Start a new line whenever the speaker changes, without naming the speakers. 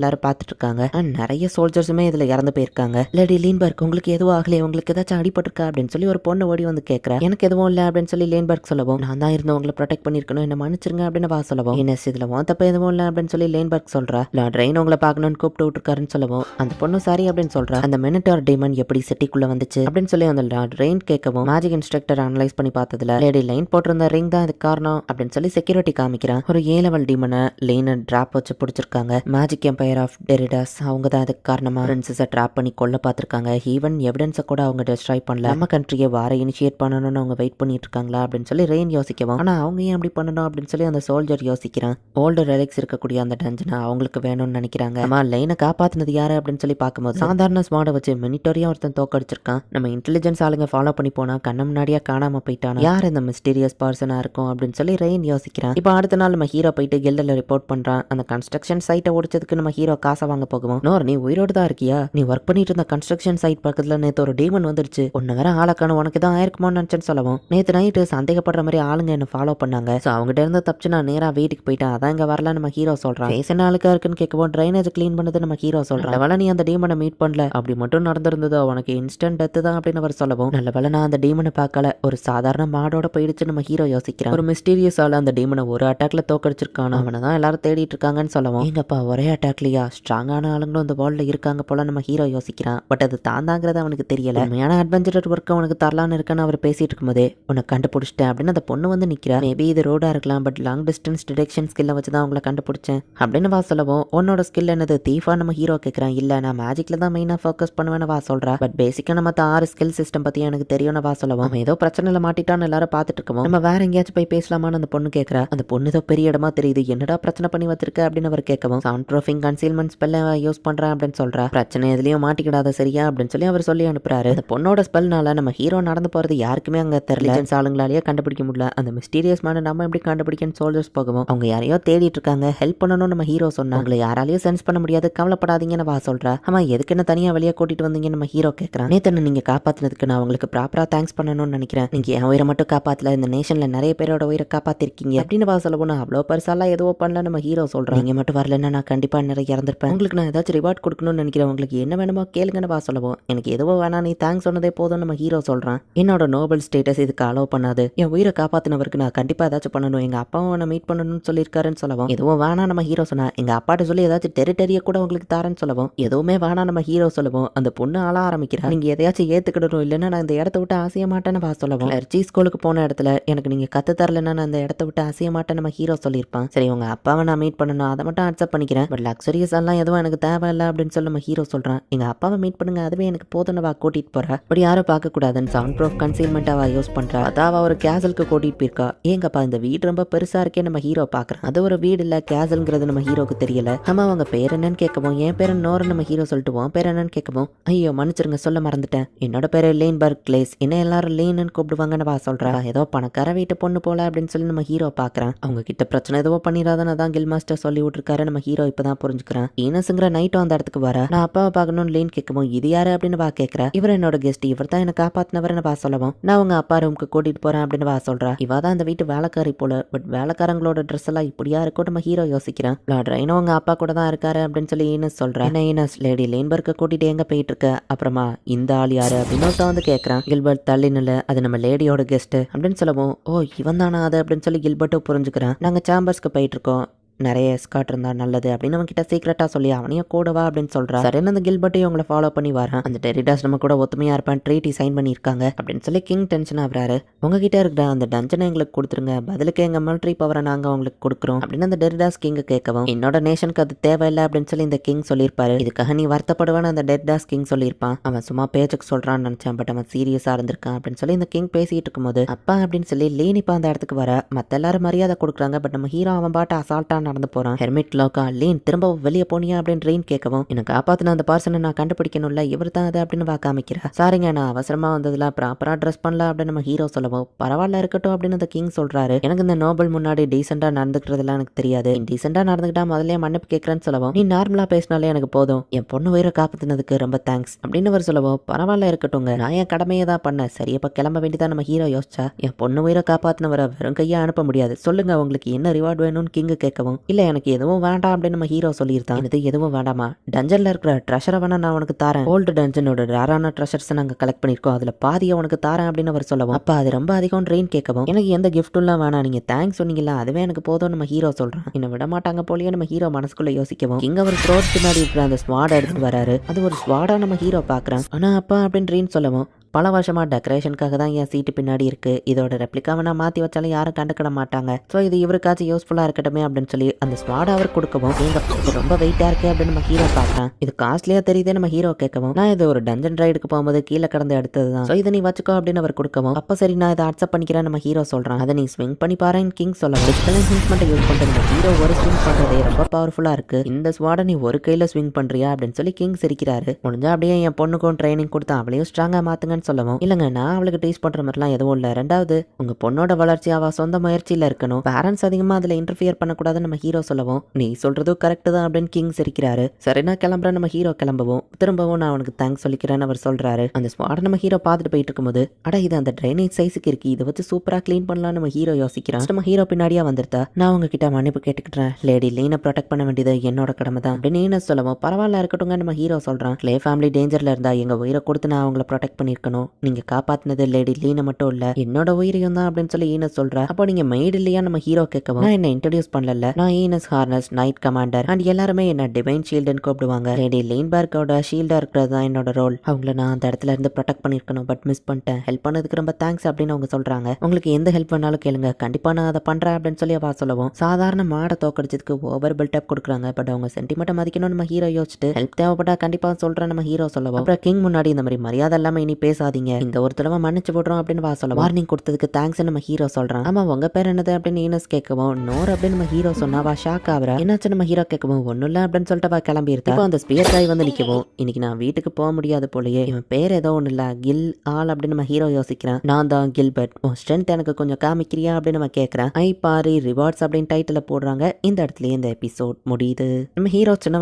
எல்லாரும் பார்த்துட்டு இருக்காங்க அண்ட் நிறைய சோல்ஜர்ஸுமே இதில் இறந்து போயிருக்காங்க. லேடி லீன்பர்க் உங்களுக்கு எதுவும் ஆகலையே? உங்களுக்கு ஏதாச்சும் அடிபட்டிருக்கா அப்படின்னு சொல்லி ஒரு பொண்ணு ஓடி வந்து கேட்கறா எனக்கு எதுவும் இல்லை அப்படின்னு சொல்லி லேன்பர்க் சொல்லவும். நான் தான் இருந்து உங்களை ப்ரொடெக்ட் பண்ணிருக்கணும் என்ன மன்னிச்சிருங்க அப்படின்னு வா சொல்லவும். இனஸ் இதில் உன் தப்பு எதுவும் இல்லை அப்படின்னு சொல்லி லேன்பர்க் சொல்றா. லார்ட் ரெயின் உங்களை பார்க்கணும்னு கூப்பிட்டு விட்டுருக்காருன்னு சொல்லவும். அந்த பொண்ணு சாரி அப்படின்னு சொல்றா. அந்த மினிட்டார் டீமன் எப்படி சிட்டிக்குள்ள வந்துச்சு? அப்படின்னு சொல்லி அந்த லார்ட் ரெயின் கேட்கவும் மேஜிக் இன்ஸ்ட்ரக்டர் அனலைஸ் பண்ணி பார்த்ததுல லேடி லைன் போட்டிருந்த ரிங் தான் இதுக்கு காரணம் அப்படின்னு சொல்லி செக்யூரிட்டி காமிக்கிறான். ஒரு ஏ லெவல் டீமனை லைனை ட்ராப் வச்சு பிடிச்சிருக்காங்க. மேஜிக் எம்பையர் ஆஃப் டெரிடாஸ் அவங்க தான் அதுக்கு காரணமா பிரின்சஸை ட்ராப் பண்ணி கொல்ல பார்த்துருக்காங்க. ஈவன் எவிடன்ஸை கூட அவங்க டெஸ்ட்ராய் பண்ணல. நம்ம கண்ட்ரியை வார இனிஷியேட் பண்ணணும்னு அவங்க வெயிட் பண்ணிட்டு இருக்காங்களா அப்படின்னு சொல்லி ரெயின் யோசிக்கவும். ஆனா அவங்க ஏன் அப்படி பண்ணணும் அப்படின்னு சொல்லி அந்த சோல்ஜர் யோசிக்கிறான். ஓல்டு ரெலிக்ஸ் இருக்கக்கூடிய அந்த டஞ்சனை அவங்களுக்கு வேணும்னு நினைக்கிறாங்க. ஆமா லைனை காப்பாத்துனது யாரு அப்படின்னு சொல்லி பார்க்கும்போது சாதாரண ஸ்மார்டை வச்சு மினிட்டோரியா ஒருத்தன் தோக்கடிச்சிருக்கான். நம்ம இன்டெலிஜென்ஸ் ஆளுங்க ஃபாலோ பண்ணி போனா கண்ண முன்னாடியா காணாம போயிட்டானா? யார் இந்த மிஸ்டீரியஸ் பர்சனா இருக்கும் அப்படின்னு சொல்லி ரெயின் யோசிக்கிறான். இப்போ அடுத்த நாள் நம்ம ஹீரோ போயிட்டு கில்டில் ரிப்போர்ட் பண்றான். அந்த கன்ஸ்ட்ரக்ஷன் சைட்டை ஒடிச்சதுக்கு நம்ம ஹீரோ காசை வாங்க போகுவோம் நோர் நீ உயிரோடு தான் இருக்கியா? நீ ஒர்க் பண்ணிட்டு இருந்த கன்ஸ்ட்ரக்ஷன் சைட் பக்கத்துல நேத்து ஒரு டீமன் வந்துருச்சு ஒன்னு வேற ஆளக்கான உனக்கு தான் ஆயிருக்குமோன்னு நினைச்சேன்னு சொல்லவும் நேத்து நைட்டு சந்தேகப்படுற மாதிரி ஆளுங்க என்ன ஃபாலோ பண்ணாங்க. ஸோ அவங்ககிட்ட இருந்து தப்பிச்சு நான் நேரா வீட்டுக்கு போயிட்டேன் அதான் இங்க வரல நம்ம ஹீரோ சொல்றான். ஃபேஸ் என்ன ஆளுக்கா இருக்குன்னு கேட்கவும் ட்ரைனேஜ் க்ளீன் பண்ணது நம்ம ஹீரோ சொல்றான். நல்ல நீ அந்த டீமனை மீட் பண்ணல. அப்படி மட்டும் நடந்திருந்ததோ உனக்கு இன்ஸ்டன்ட் டெத்து தான் அப்படின்னு அவர் சொல்லவும் நல்ல நான் அந்த டீமனை பார்க்கல. ஒரு சாதாரண மாடோட போயிடுச்சு நம்ம ஹீரோ யோசிக்கிறான். ஒரு மிஸ்டீரியஸ் ஆள் அந்த டீமனை ஒரு அட்டாக்ல தோக்கடிச்சிருக்கான். அவனை தான் எல்லாரும் தேடிட்டு இருக்காங்கன்னு சொல்லவும் எங்கப்பா ஒரே அட்டாக்லயா ஸ்ட்ராங்கான ஆளுங்களும் அந்த வேர்ல்ட்ல இருக்காங்க போல நம்ம ஹீரோ யோசிக்கிறான். பட் அது தாந்தாங்கிறது அவனுக்கு தெரியல. உண்மையான அட்வென்ச்சர் ஒர்க் அவனுக்கு தரலான்னு இருக்கான்னு அவர் பேசிட்டு இருக்கும்போதே உன்னை கண்டுபிடிச்சிட்டேன் அப்படின்னு அந்த பொண்ணு வந்து நிக்கிறா மேபி இது ரோடா இருக்கலாம் பட் லாங் டிஸ்டன்ஸ் டிடெக்ஷன் ஸ்கில்லை வச்சு தான் அவங்கள கண்டுபிடிச்சேன் அப்படின்னு வா சொல்லவும் உன்னோட ஸ்கில் என்னது? தீஃபா நம்ம ஹீரோ கேட்கறான் இல்ல நான் மேஜிக்ல தான் மெயினா ஃபோக்கஸ் பண்ணுவேன்னு வா சொல்றா. பட் பேசிக்கா நம்ம ஆறு ஸ்கில் சிஸ்டம் பத்தி எனக்கு தெரியும்னு வா சொல்லவும் ஏதோ பிரச்சனையில மாட்டிட்டான்னு எல்லாரும் பார்த்துட்டு இருக்கோம் நம்ம வேற எங்கேயாச்சும் போய் பேசலாமான்னு அந்த பொண்ணு கேட்கறா அந்த பொண்ணு ஏதோ பெரிய இடமா தெரியுது. என்னடா பிரச்சனை பண்ணி வச்சிருக்க? அப்படின்னு அவர் கேட்கவும் சவுண்ட் ப்ரூஃபிங் கன்சீல்மெண்ட் ஸ்பெல்ல யூஸ் பண்றேன் அப்படின்னு சொல்கிறா பிரச்சனை எதுலயும் மாட்டிக்கிடாத சரியா அப்படின்னு சொல்லி அவர் சொல்லி அனுப்புறாரு. அந்த பொண்ணோட ஸ்பெல்னால நம்ம ஹீரோ நடந்து போறது யாருக்குமே அங்க தெரியல. ஆளுங்களாலேயே கண்டுபிடிக்க முடியல. அந்த மிஸ்டீரியஸ் மேன நம்ம எப்படி கண்டுபிடிக்கன்னு சோல்ஜர்ஸ் போகவும் அவங்க யாரையோ தேடிட்டு இருக்காங்க. ஹெல்ப் பண்ணணும் நம்ம ஹீரோ சொன்னாங்களே யாராலையும் சென்ஸ் பண்ண முடியாது. கவலைப்படாதீங்கன்னு வா சொல்றா. ஆமா எதுக்கு என்ன தனியா வெளியே கூட்டிட்டு வந்தீங்க நம்ம ஹீரோ கேட்கறான் நேத்தனை நீங்க காப்பாத்தினதுக்கு நான் உங்களுக்கு ப்ராப்பரா தேங்க்ஸ் பண்ணணும்னு நினைக்கிறேன். நீங்க என் உயிரை மட்டும் காப்பாத்தல. இந்த நேஷன்ல நிறைய பேரோட உயிரை காப்பாத்திருக்கீங்க. அப்படின்னு வா சொல்லவும் நான் அவ்வளோ பெருசாலாம் எதுவோ பண்ணல நம்ம ஹீரோ சொல்றேன் நீங்க மட்டும் வரலன்னா நான் கண்டிப்பா நிறைய இறந்துருப்பேன். உங்களுக்கு நான் ஏதாச்சும் ரிவார்ட் கொடுக்கணும்னு நினைக்கிறேன் உங்களுக்கு என்ன வேணுமோ கேளுங்கன்னு வா சொல்லவும். எனக்கு எதுவோ வேணா நீ தேங்க்ஸ் சொன்னதே போதும் நம்ம ஹீரோ சொல்றான். என்னோட நோபல் ஸ்டேட்டஸ் இதுக்கு அலோவ் பண்ணாது. என் உயிரை காப்பாத்தினவருக்கு நான் கண்டிப்பா ஏதாச்சும் பண்ணணும். எங்க அப்பாவும் நான் மீட் பண்ணணும்னு சொல்லியிருக்காருன்னு சொல்லவும். எதுவும் வேணா நம்ம ஹீரோ சொன்னா எங்க அப்பாட்ட சொல்லி ஏதாச்சும் டெரிட்டரியை கூட உங்களுக்கு தரேன்னு சொல்லவும். எதுவுமே வேணா நம்ம ஹீரோ சொல்லவும். அந்த பொண்ணு ஆள ஆரம்பிக்கிறா. நீங்க எதையாச்சும் ஏத்துக்கிடணும். இல்லைன்னா நான் இந்த இடத்த விட்டு அசைய மாட்டேன்னு வா சொல்லவும். கிளர்ச்சி ஸ்கூலுக்கு போன இடத்துல எனக்கு நீங்க கத்து தரலன்னா நான் அந்த இடத்த விட்டு அசைய மாட்டேன்னு நம்ம ஹீரோ சொல்லியிருப்பான். சரி உங்க அப்பாவை நான் மீட் பண்ணணும். அதை மட்டும் அக்செப்ட் பண்ணிக்கிறேன். பட் லக்ஸரியஸ் எல்லாம் எதுவும் எனக்கு தேவையில்லை அப்படின்னு சொல்லி நம்ம ஹீரோ சொல்கிறான் எங்கள் அப்பாவை மீட் பண்ணுங்க அதுவே எனக்கு போதும்னு வா கூட்டிட்டு போறா. அப்படி யாரும் பார்க்கக்கூடாதுன்னு சவுண்ட் ப்ரூஃப் கன்சீல்மெண்ட் அவள் யூஸ் பண்ணுறா அதான் அவ ஒரு கேசலுக்கு கூட்டிகிட்டு போயிருக்கா. ஏங்கப்பா இந்த வீடு ரொம்ப பெருசா இருக்கே நம்ம ஹீரோ பாக்குறான் அது ஒரு வீடு இல்லை கேசல்ங்கிறது நம்ம ஹீரோக்கு தெரியல. நம்ம அவங்க பேர் என்னன்னு கேட்கவும் என் பேர் நோர நம்ம ஹீரோ சொல்லிட்டுவோம் பேர் என்னன்னு கேட்கவும் ஐயோ மன்னிச்சிருங்க சொல்ல மறந்துட்டேன். என்னோட பேரு லேன்பர்க் கிளேஸ் என்ன எல்லாரும் லேன்னு கூப்பிடுவாங்கன்னு வா சொல்கிறா ஏதோ பணக்கார வீட்டு பொண்ணு போல அப்படின்னு சொல்லி நம்ம ஹீரோ பார்க்குறேன். அவங்க கிட்ட பிரச்சனை எதுவோ பண்ணிடாதான்னு தான் கில் மாஸ்டர் சொல்லி விட்டுருக்காரு. நம்ம ஹீரோ இப்பதான் புரிஞ்சுக்கிறான் ஈனஸுங்கிற நைட்டும் அந்த இடத்துக்கு வர நான் அப்பாவை பார்க்கணும்னு லீன் கேட்கவும் இது யாரு? அப்படின்னு வா கேட்கற. இவர் என்னோட கெஸ்ட் இவர் தான் என்ன காப்பாத்தினவர்னு வா சொல்லவும். நான் உங்க அப்பா ரூமுக்கு கூட்டிட்டு போறேன் அப்படின்னு வா சொல்றா. இவ தான் அந்த வீட்டு வேலைக்காரி போல. பட் வேலைக்காரங்களோட ட்ரெஸ் எல்லாம் இப்படியா இருக்கும் நம்ம ஹீரோ யோசிக்கிறான். லார்ட் ரைனோ உங்க அப்பா கூட தான் இருக்காரு அப்படின்னு சொல்லி ஈனஸ் சொல்றா. என்ன ஈனஸ் லேடி லேன்பர்க்க கூட்டிட்டு எங்க போயிட்டு இருக்க? அப்புறமா இந்த ஆள் யாரு? அப்படின்னு வந்து கேட்கறான். கில்பர்ட் தள்ளி நில்ல. அது நம்ம லேடியோட கெஸ்ட் அப்படின்னு சொல்லவும் ஓ இவன் தானா அது? அப்படின்னு சொல்லி கில்பர்ட்டும் புரிஞ்சுக்கிறான். நாங்க சாம்பர்ஸ்க்கு போயிட்டு இருக்கோம். நிறைய எஸ்காட் இருந்தா நல்லது அப்படின்னு அவன் கிட்ட சீக்கிரட்டாக சொல்லி அவனையும் கூட வா அப்படின்னு சொல்றான். சரின்னு அந்த கில்பர்ட்டையும் அவங்கள ஃபாலோ பண்ணி வரேன் அந்த டெரிடாஸ் நம்ம கூட ஒத்துமையா இருப்பான் ட்ரீட்டி சைன் பண்ணியிருக்காங்க அப்படின்னு சொல்லி கிங் டென்ஷன் ஆகுறாரு. உங்ககிட்ட இருக்கிற அந்த டஞ்சனை எங்களுக்கு கொடுத்துருங்க. பதிலுக்கு எங்க மிலிட்ரி பவரை நாங்க உங்களுக்கு கொடுக்குறோம் அப்படின்னு அந்த டெரிடாஸ் கிங்க கேட்கவும் என்னோட நேஷனுக்கு அது தேவையில்லை அப்படின்னு சொல்லி இந்த கிங் சொல்லியிருப்பாரு. இதுக்காக நீ வருத்தப்படுவான்னு அந்த டெரிடாஸ் கிங் சொல்லியிருப்பான். அவன் சும்மா பேச்சுக்கு சொல்றான்னு நினைச்சேன் பட் அவன் சீரியஸா இருந்திருக்கான் அப்படின்னு சொல்லி இந்த கிங் பேசிட்டு இருக்கும்போது அப்பா அப்படின்னு சொல்லி லீனிப்பா அந்த இடத்துக்கு வர மத்த எல்லாரும் மரியாதை கொடுக்குறாங்க பட் நம்ம ஹீரோ அவன் பாட்டு அசால்ட்டான நடந்து போறான். ஹெர்மிட் லோக்கா லீன் திரும்ப வெளியே போனியா அப்படின்னு ரெயின் கேட்கவும் எனக்கு காப்பாத்தின அந்த பார்சனை நான் கண்டுபிடிக்கணும்ல இவர் தான் அது அப்படின்னு வா காமிக்கிறா. சாரிங்க நான் அவசரமா வந்ததுல ப்ராப்பராக ட்ரெஸ் பண்ணல அப்படின்னு நம்ம ஹீரோ சொல்லவும் பரவாயில்ல இருக்கட்டும் அப்படின்னு அந்த கிங் சொல்றாரு. எனக்கு இந்த நோபல் முன்னாடி டீசெண்டா நடந்துக்கிறதுலாம் எனக்கு தெரியாது. டீசெண்டா நடந்துக்கிட்டா முதல்ல மன்னிப்பு கேட்கறேன்னு சொல்லவும் நீ நார்மலா பேசினாலே எனக்கு போதும். என் பொண்ணு உயிரை காப்பாத்தினதுக்கு ரொம்ப தேங்க்ஸ் அப்படின்னு அவர் சொல்லவும் பரவாயில்ல இருக்கட்டும்ங்க. நான் என் கடமையை தான் பண்ணேன். சரி அப்போ கிளம்ப வேண்டியதான் நம்ம ஹீரோ யோசிச்சா? என் பொண்ணு உயிரை காப்பாத்தினவரை வெறும் கையா அனுப்ப முடியாது. சொல்லுங்க உங்களுக்கு என்ன ரிவார்டு வேணும்னு கிங்கு கேட்கவும் இல்லை எனக்கு எதுவும் வேண்டாம் அப்படின்னு நம்ம ஹீரோ சொல்லியிருந்தான் இது எதுவும் வேண்டாமா? டஞ்சனில் இருக்கிற ட்ரெஷரை வேணா நான் உனக்கு தரேன். ஓல்டு டஞ்சனோட ரேரான ட்ரெஷர்ஸ் நாங்கள் கலெக்ட் பண்ணிருக்கோம் அதில் பாதியை உனக்கு தரேன் அப்படின்னு அவர் சொல்லவும். அப்போ அது ரொம்ப அதிகம் ட்ரெயின் கேட்கவும் எனக்கு எந்த கிஃப்ட்டுலாம் வேணாம். நீங்கள் தேங்க்ஸ் சொன்னீங்களா அதுவே எனக்கு போதும் நம்ம ஹீரோ சொல்கிறான் என்ன விட மாட்டாங்க போலயே நம்ம ஹீரோ மனசுக்குள்ள யோசிக்கவும். இங்கே ஒரு த்ரோட் பின்னாடி இருக்கிற அந்த ஸ்வாட் எடுத்து வராரு. அது ஒரு ஸ்வாடாக நம்ம ஹீரோ பாக்குறான். ஆனால் அப்பா அப்படின்னு ட்ரெயின் சொல்லவும் பல வருஷமாக டெக்கரேஷனுக்காக தான் என் சீட்டு பின்னாடி இருக்கு. இதோட ரெப்ளிகாவை நான் மாற்றி வச்சாலும் யாரும் கண்டுக்கிட மாட்டாங்க. ஸோ இது இவருக்காச்சும் யூஸ்ஃபுல்லாக இருக்கட்டுமே அப்படின்னு சொல்லி அந்த ஸ்வாட் அவர் கொடுக்கவும் எங்க ரொம்ப வெயிட்டாக இருக்கே அப்படின்னு நம்ம ஹீரோ பார்க்குறேன். இது காஸ்ட்லியாக தெரியுதே நம்ம ஹீரோ கேட்கவும். நான் இது ஒரு டஞ்சன் ரைடுக்கு போகும்போது கீழே கடந்து எடுத்தது தான் ஸோ இதை நீ வச்சுக்கோ அப்படின்னு அவர் கொடுக்கவும் அப்போ சரி நான் இதை அக்செப்ட் பண்ணிக்கிறேன் நம்ம ஹீரோ சொல்கிறான் அதை நீ ஸ்விங் பண்ணி பாருன்னு கிங் சொல்ல டிஜிட்டல் என்ஹான்ஸ்மெண்ட்டை யூஸ் பண்ணுறது நம்ம ஹீரோ ஒரு ஸ்விங் பண்ணுறதே ரொம்ப பவர்ஃபுல்லாக இருக்கு. இந்த ஸ்வாடை நீ ஒரு கையில் ஸ்விங் பண்ணுறியா அப்படின்னு சொல்லி கிங் சிரிக்கிறாரு. முடிஞ்சா அப்படியே என் பொண்ணுக்கும் ட்ரைனிங் கொடுத்தா அவளையும் ஸ்ட்ராங்கா மாத்துங்கன்னு சொல்லவும் இல்லைங்க நான் அவளுக்கு டீஸ் பண்ற மாதிரிலாம் எதுவும் இல்லை. ரெண்டாவது உங்க பொண்ணோட வளர்ச்சி அவ சொந்த முயற்சியில இருக்கணும். பேரண்ட்ஸ் அதிகமா அதுல இன்டர்ஃபியர் பண்ணக்கூடாதுன்னு நம்ம ஹீரோ சொல்லவும் நீ சொல்றதும் கரெக்ட் தான் அப்படின்னு கிங் சிரிக்கிறாரு. சரி நான் கிளம்புறேன். நம்ம ஹீரோ கிளம்பவும். திரும்பவும் நான் அவனுக்கு தேங்க்ஸ் சொல்லிக்கிறேன்னு அவர் சொல்றாரு. அந்த ஸ்பாட் நம்ம ஹீரோ பார்த்துட்டு போயிட்டு இருக்கும்போது அட இது அந்த ட்ரைனேஜ் சைஸுக்கு இருக்கு. இதை வச்சு சூப்பரா க்ளீன் பண்ணலாம் நம்ம ஹீரோ யோசிக்கிறான். நம்ம ஹீரோ பின்னாடியா வந்துருத்தா நான் உங்ககிட்ட மன்னிப்பு கேட்டுக்கிட்டேன் லேடி லீனை ப்ரொடெக்ட் பண்ண வேண்டியது என்னோட கடமை தான் அப்படின்னு சொல்லவும் பரவாயில்ல இருக்கட்டும் நம்ம ஹீரோ சொல்றான். லே ஃபேமிலி டேஞ்சர்ல இருந்தா எங்க உயிரை கொடுத்து நான் அவங்கள ப்ரொடெக்ட் இருக்கணும் நீங்க காப்பாத்தினது லேடி லீனை மட்டும் இல்ல. என்னோட உயிரியம் தான் அப்படின்னு சொல்லி ஈனஸ் சொல்றா. அப்போ நீங்க மெய்டு இல்லையா? நம்ம ஹீரோ கேட்கவும். நான் என்ன இன்ட்ரடியூஸ் பண்ணல நான் Ines Harness night commander and எல்லாருமே என்ன டிவைன் ஷீல்டுன்னு கூப்பிடுவாங்க. லேடி லீன்பர்க்கோட ஷீல்டா இருக்கிறது தான் என்னோட ரோல் அவங்கள நான் அந்த இடத்துல இருந்து ப்ரொடெக்ட் பண்ணிருக்கணும் பட் மிஸ் பண்ணிட்டேன். ஹெல்ப் பண்ணதுக்கு ரொம்ப தேங்க்ஸ் அப்படின்னு அவங்க சொல்றாங்க. உங்களுக்கு எந்த ஹெல்ப் வேணாலும் கேளுங்க. கண்டிப்பா நான் அதை பண்றேன் அப்படின்னு சொல்லி அவ சொல்லவும். சாதாரண மாடை தோக்கடிச்சதுக்கு ஓவர் பில்டப் கொடுக்குறாங்க. பட் அவங்க சென்டிமெண்ட்டை மதிக்கணும் நம்ம ஹீரோ யோசிச்சுட்டு ஹெல்ப் தேவைப்பட்டா கண்டிப்பா சொல்றேன் நம்ம ஹீரோ சொல்லவும். அப்புறம் கிங் முன்னாடி இந்த மாதிரி மரியாதை இல்லாம இனி பேசாதீங்க. இந்த ஒரு தடவை மன்னிச்சு போடுறோம் அப்படின்னு வா சொல்ல வார்னிங் கொடுத்ததுக்கு தேங்க்ஸ் நம்ம ஹீரோ சொல்றான். ஆமா உங்க பேர் என்னது அப்படின்னு ஈனஸ் கேட்கவும் நோர் அப்படின்னு நம்ம ஹீரோ சொன்னா வா ஷாக் ஆகுறா. என்னாச்சு நம்ம ஹீரோ கேட்கவும் ஒன்னும் இல்ல அப்படின்னு சொல்லிட்டு வா கிளம்பி இருக்கா அந்த ஸ்பியர் காய் வந்து நிக்கவும் இன்னைக்கு நான் வீட்டுக்கு போக முடியாது போலயே. இவன் பேர் ஏதோ ஒண்ணு இல்ல. கில் ஆல் அப்படின்னு நம்ம ஹீரோ யோசிக்கிறான். நான் தான் கில்பர்ட். உன் ஸ்ட்ரென்த் எனக்கு கொஞ்சம் காமிக்கிறியா? அப்படின்னு நம்ம கேட்கறேன். ஐ பாரி ரிவார்ட்ஸ் அப்படின்னு டைட்டில் போடுறாங்க. இந்த இடத்துலயே இந்த எபிசோட் முடியுது. நம்ம ஹீரோ சின்ன